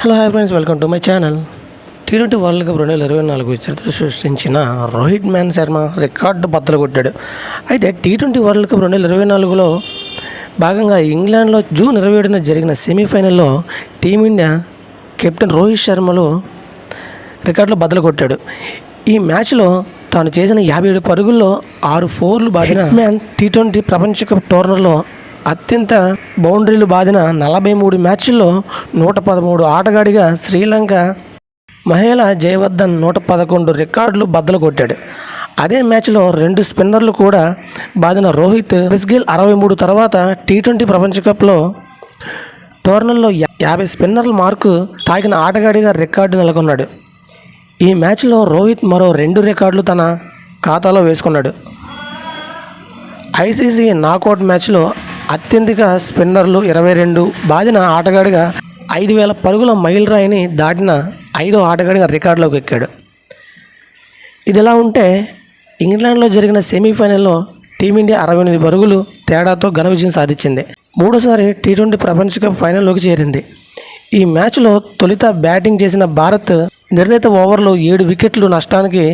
Hello hi friends welcome to my channel T twenty world cup రెండు వేల ఇరవై నాలుగు చరిత్ర సృష్టించిన రోహిత్ మ్యాన్ శర్మ రికార్డు బద్దలు కొట్టాడు. అయితే టీ ట్వంటీ వరల్డ్ కప్ రెండు వేల ఇరవై నాలుగులో భాగంగా ఇంగ్లాండ్లో జూన్ ఇరవై ఏడున జరిగిన సెమీఫైనల్లో టీమిండియా కెప్టెన్ రోహిత్ శర్మలు రికార్డులో బద్దలు కొట్టాడు. ఈ మ్యాచ్లో తాను చేసిన యాభై ఏడు పరుగుల్లో ఆరు ఫోర్లు బాధిన మ్యాన్ టీ ట్వంటీ ప్రపంచ కప్ టోర్నర్లో అత్యంత బౌండరీలు బాధిన నలభై మూడు మ్యాచ్ల్లో నూట పదమూడు ఆటగాడిగా శ్రీలంక మహిళ జయవర్ధన్ నూట పదకొండు రికార్డులు బద్దలు కొట్టాడు. అదే మ్యాచ్లో రెండు స్పిన్నర్లు కూడా బాధిన రోహిత్ క్రిస్గిల్ అరవై మూడు తర్వాత టీ ట్వంటీ ప్రపంచ కప్లో టోర్నల్లో యాభై స్పిన్నర్ల మార్కు తాకిన ఆటగాడిగా రికార్డు నెలకొన్నాడు. ఈ మ్యాచ్లో రోహిత్ మరో రెండు రికార్డులు తన ఖాతాలో వేసుకున్నాడు. ఐసీసీ నాకౌట్ మ్యాచ్లో అత్యధిక స్పిన్నర్లు ఇరవై రెండు బాదిన ఆటగాడిగా ఐదు వేల పరుగుల మైల్ రాయిని దాటిన ఐదో ఆటగాడిగా రికార్డులోకి ఎక్కాడు. ఇది ఎలా ఉంటే ఇంగ్లాండ్లో జరిగిన సెమీఫైనల్లో టీమిండియా అరవై ఎనిమిది పరుగులు తేడాతో ఘన విజయం సాధించింది. మూడోసారి టీ ట్వంటీ ప్రపంచ కప్ ఫైనల్లోకి చేరింది. ఈ మ్యాచ్లో తొలుత బ్యాటింగ్ చేసిన భారత్ నిర్ణీత ఓవర్లో ఏడు వికెట్లు నష్టానికి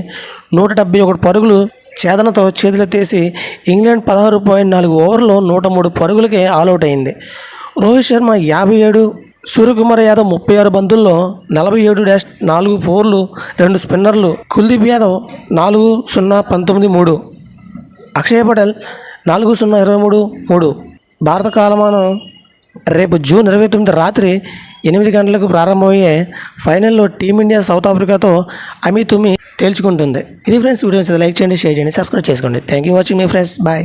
నూట డెబ్బై ఒకటి పరుగులు ఛేదనతో చేతులెత్తేసి ఇంగ్లాండ్ పదహారు పాయింట్ నాలుగు ఓవర్లో నూట మూడు పరుగులకే ఆల్అవుట్ అయింది. రోహిత్ శర్మ యాభై ఏడు సూర్యకుమార్ యాదవ్ ముప్పై ఆరు బంతుల్లో నలభై ఏడు డాష్ నాలుగు ఫోర్లు రెండు స్పిన్నర్లు కుల్దీప్ యాదవ్ నాలుగు సున్నా పంతొమ్మిది మూడు అక్షయ్ పటేల్ నాలుగు సున్నా ఇరవై మూడు మూడు. భారత కాలమానం రేపు జూన్ ఇరవై తొమ్మిది రాత్రి ఎనిమిది గంటలకు ప్రారంభమయ్యే ఫైనల్లో టీమిండియా సౌత్ ఆఫ్రికాతో అమి తుమి తేల్చుకుంటుంది. ఇది ఫ్రెండ్స్ వీడియోస్ లైక్ చేయండి షేర్ చేయండి సబ్స్క్రైబ్ చేసుకోండి. థ్యాంక్ యూ వాచింగ్ మీ ఫ్రెండ్స్ బాయ్